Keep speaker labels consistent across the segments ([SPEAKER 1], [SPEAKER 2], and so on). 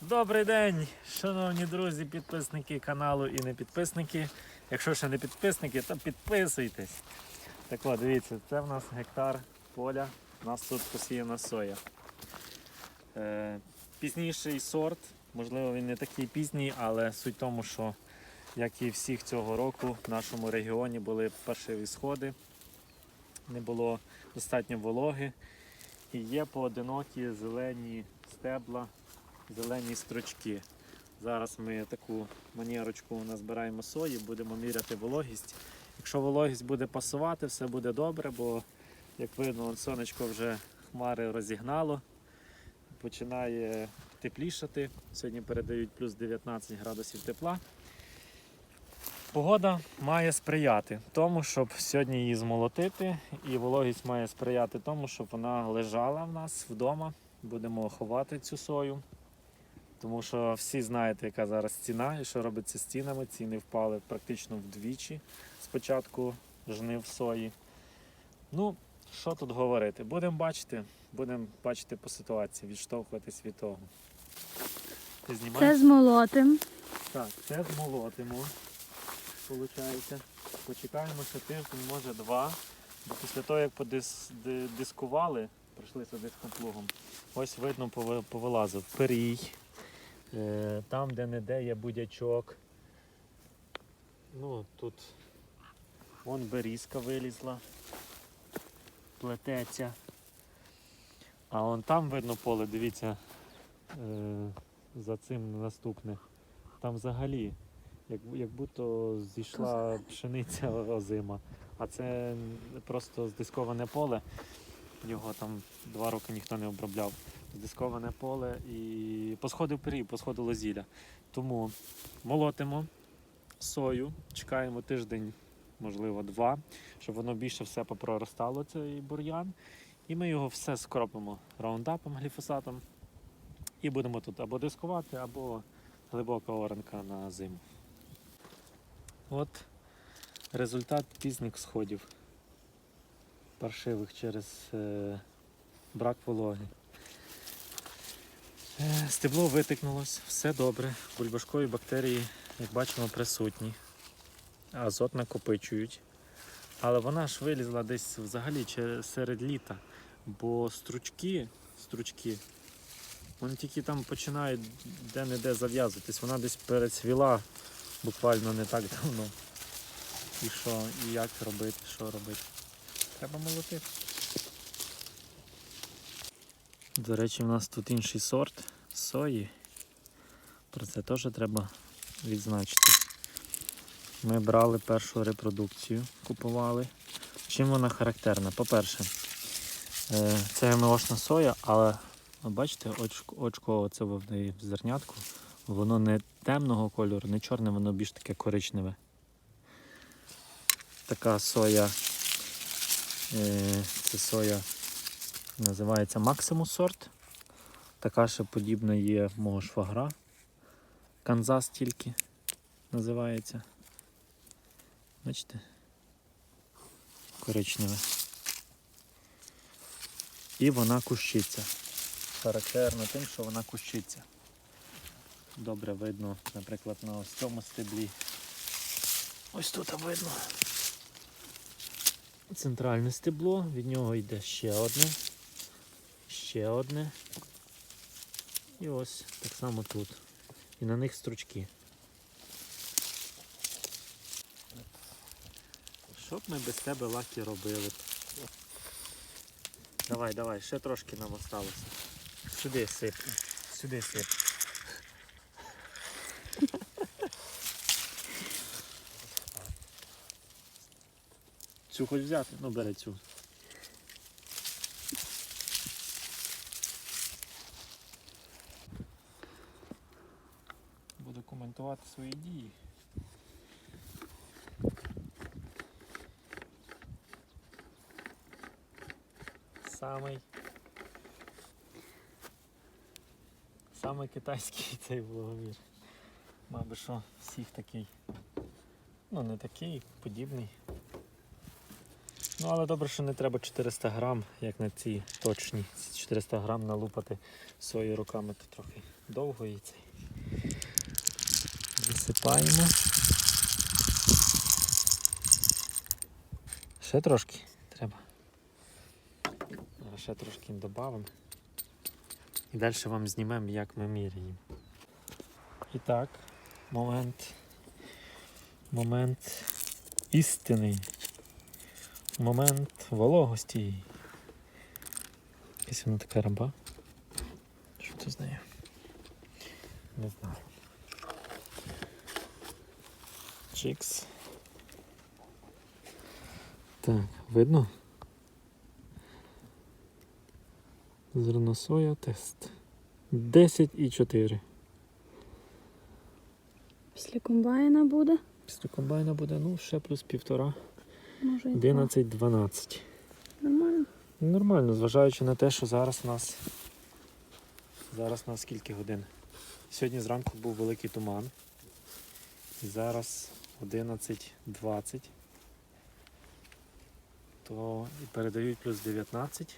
[SPEAKER 1] Добрий день, шановні друзі, підписники каналу і не підписники. Якщо ще не підписники, то підписуйтесь. Так от, дивіться, це в нас гектар поля. У нас тут посіяна соя. Е, пізніший сорт, можливо, він не такий пізній, але суть в тому, що як і всіх цього року в нашому регіоні були перші сходи, не було достатньо вологи. І є поодинокі зелені стебла, зелені строчки. Зараз ми таку манірочку назбираємо сої, будемо міряти вологість. Якщо вологість буде пасувати, все буде добре, бо, як видно, сонечко вже хмари розігнало, починає теплішати. Сьогодні передають плюс 19 градусів тепла. Погода має сприяти тому, щоб сьогодні її змолотити, і вологість має сприяти тому, щоб вона лежала в нас вдома. Будемо ховати цю сою. Тому що всі знаєте, яка зараз ціна і що робиться з цінами. Ціни впали практично вдвічі з початку жнив сої. Ну, що тут говорити? Будемо бачити, будемо бачити по ситуації, відштовхуватись від того. Ти знімаєш?
[SPEAKER 2] Це змолотим.
[SPEAKER 1] Так, це змолотимо. Получається. Почекаємо ще тиждень, може два. Бо після того, як подискували, пройшлися диском плугом, ось видно повилазив перій. Е, Там, де не де є будячок. Ну, тут вон берізка вилізла, плететься. А вон там видно поле, дивіться, е, за цим наступне. Там взагалі, як, як будто зійшла пшениця озима. А це просто здисковане поле. Його там два роки ніхто не обробляв. Здисковане поле і посходив пирій, посходило зілля. Тому молотимо сою, чекаємо тиждень, можливо, два, щоб воно більше все попроростало, цей бур'ян. І ми його все скропимо раундапом, гліфосатом. І будемо тут або дискувати, або глибока оранка на зиму. От результат пізніх сходів. Паршивих через е, брак вологи. Е, стебло витикнулось, все добре. Бульбашкові бактерії, як бачимо, присутні. Азот накопичують. Але вона ж вилізла десь взагалі серед літа. Бо стручки, стручки вони тільки там починають де-не-де зав'язуватись. Вона десь перецвіла буквально не так давно. І що, і як робити, що робити? Треба молотити. До речі, у нас тут інший сорт сої. Про це теж треба відзначити. Ми брали першу репродукцію, купували. Чим вона характерна? По-перше, е, це ГМОшна соя, але бачите, очко, очко оце в зернятку, воно не темного кольору, не чорне, воно більш таке коричневе. Така соя, це соя називається Maximus сорт. Така ще подібна є мого швагра. Канзас тільки називається. Бачите? Коричневе. І вона кущиться. Характерно тим, що вона кущиться. Добре видно, наприклад, на ось цьому стеблі. Ось тут видно. Центральне стебло, від нього йде ще одне, ще одне. І ось так само тут. І на них стручки. Що б ми без тебе лакі робили? Давай, давай, ще трошки нам осталося. Сюди сип. Сюди сип. Цю хоч взяти? Ну бери цю. Буду коментувати свої дії. Самий Самий китайський цей вологомір. Мабуть, що всіх такий. Ну, не такий, подібний. Ну, але добре, що не треба 400 грам, як на ці точні. 400 грам налупати свої руками, то трохи довго і цей. Засипаємо. Ще трошки треба. Ще трошки додамо. І далі вам знімемо, як ми міряємо. І так, момент. Момент істини. Момент вологості. Якась вона така раба. Що це з нею? Не знаю. Чикс. Так, видно? Зерно соя тест. 10 і 4.
[SPEAKER 2] Після комбайна буде.
[SPEAKER 1] Після комбайна буде, ну, ще плюс півтора.
[SPEAKER 2] Може
[SPEAKER 1] 11-12.
[SPEAKER 2] Нормально.
[SPEAKER 1] Нормально, зважаючи на те, що зараз у нас. Зараз у нас скільки годин? Сьогодні зранку був великий туман. І зараз 11.20. То і передають плюс 19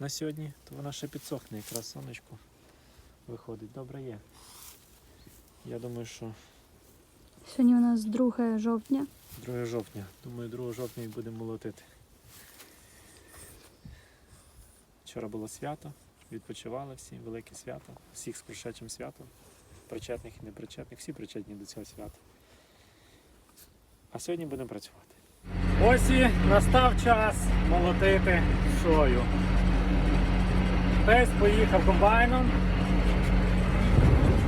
[SPEAKER 1] на сьогодні, то вона ще підсохне, якраз сонечко виходить. Добре є. Я думаю, що
[SPEAKER 2] Сьогодні у нас 2 жовтня.
[SPEAKER 1] 2 жовтня. Думаю, 2 жовтня і будемо молотити. Вчора було свято, відпочивали всі, велике свято. Всіх з пришедшим святом. Причетних і непричетних, всі причетні до цього свята. А сьогодні будемо працювати. Ось і настав час молотити шою. Пес поїхав комбайном.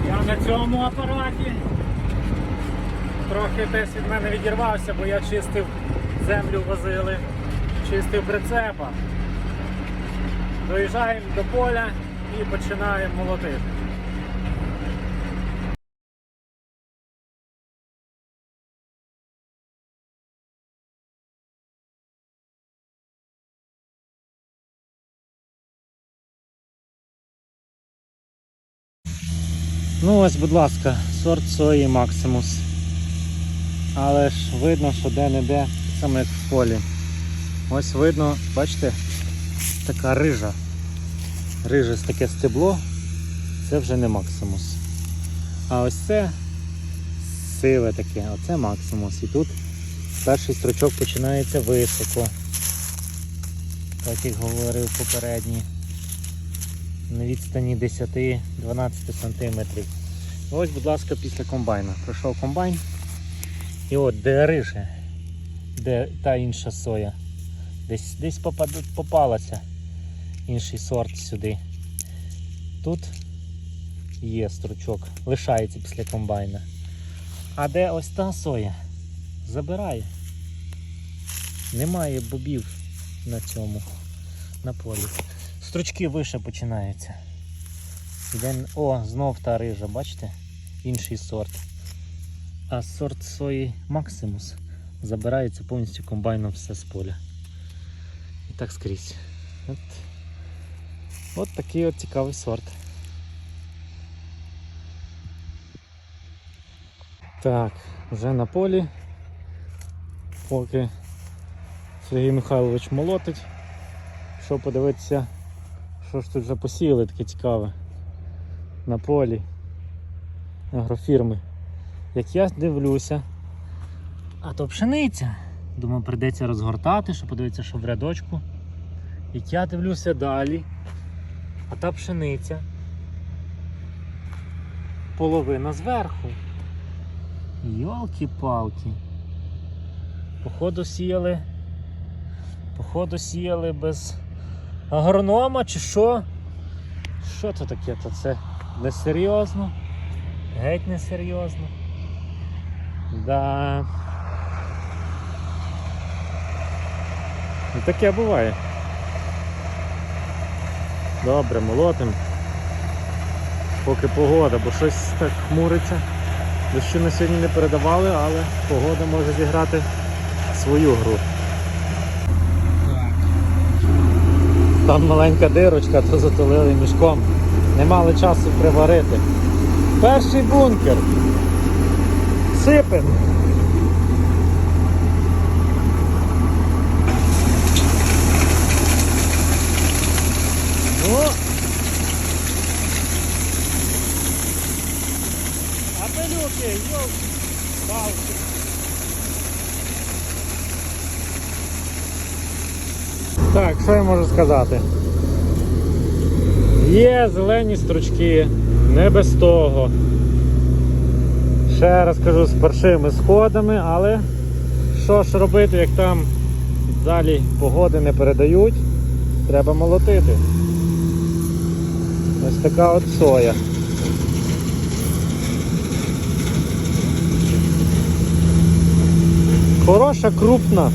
[SPEAKER 1] Я на цьому апараті. Трохи десь від мене відірвався, бо я чистив землю возили, чистив прицепа. Доїжджаємо до поля і починаємо молотити. Ну ось, будь ласка, сорт сої Максимус. Але ж видно, що де-не-де, саме як в полі. Ось видно, бачите, така рижа. Риже таке стебло, це вже не Максимус. А ось це сиве таке, оце Максимус. І тут перший строчок починається високо. Так як говорив попередній. На відстані 10-12 см. Ось, будь ласка, після комбайна. Пройшов комбайн. І от де риже, де та інша соя. Десь десь попад, попалася інший сорт сюди. Тут є стручок, лишається після комбайна. А де ось та соя? Забирає. Немає бобів на цьому, на полі. Стручки вище починаються. О, знов та рижа, бачите? Інший сорт. А сорт сої Максимус забирається повністю комбайном все з поля. І так скрізь. От, от такий от цікавий сорт. Так, вже на полі. Поки Сергій Михайлович молотить. Пішов подивитися, що ж тут вже посіяли таке цікаве на полі агрофірми. Як я дивлюся, а то пшениця. Думаю, прийдеться розгортати, щоб подивитися, що в рядочку. Як я дивлюся далі, а та пшениця половина зверху. Йолки-палки. Походу сіяли. Походу сіяли без агронома чи що? Що це таке? То це несерйозно? Геть несерйозно. Да. І таке буває. Добре, молотим. Поки погода, бо щось так хмуриться. Дощу на сьогодні не передавали, але погода може зіграти свою гру. Там маленька дирочка, то затулили мішком. Не мали часу приварити. Перший бункер. Сипем. Ну, пилюки, йоп, палки. Так, що я можу сказати? Є зелені стручки, не без того. Ще раз кажу з першими сходами, але що ж робити, як там далі погоди не передають, треба молотити. Ось така от соя. Хороша, крупна.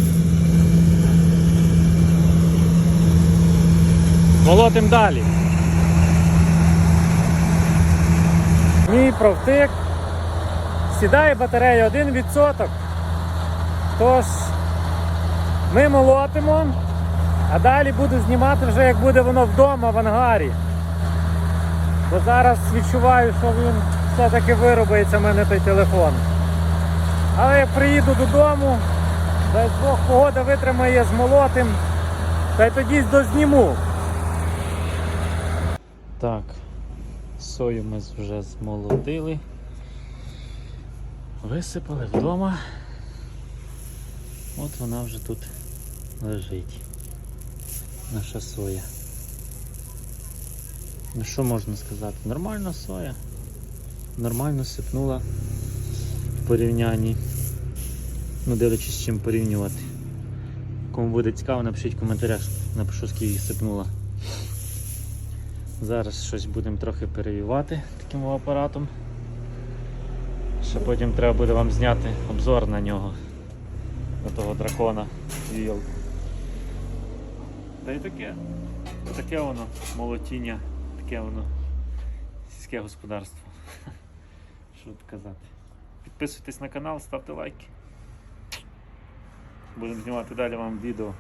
[SPEAKER 1] Молотим далі. Мій провтик. Сідає батарея 1%. Тож ми молотимо, а далі буду знімати вже як буде воно вдома в ангарі. Бо зараз відчуваю, що він все-таки виробиться в мене той телефон. Але як приїду додому, дай Бог погода витримає з молотим, та й тоді дозніму. Так, сою ми вже змолотили. Висипали вдома. От вона вже тут лежить. Наша соя. Ну що можна сказати? Нормальна соя. Нормально сипнула в порівнянні. Ну, дивлячись з чим порівнювати. Кому буде цікаво, напишіть в коментарях, напишу скільки сипнула. Зараз щось будемо трохи перевівати таким апаратом. Ще потім треба буде вам зняти обзор на нього, на того дракона віл. Та й таке. Таке воно молотіння, таке воно сільське господарство. Що тут казати. Підписуйтесь на канал, ставте лайки. Будемо знімати далі вам відео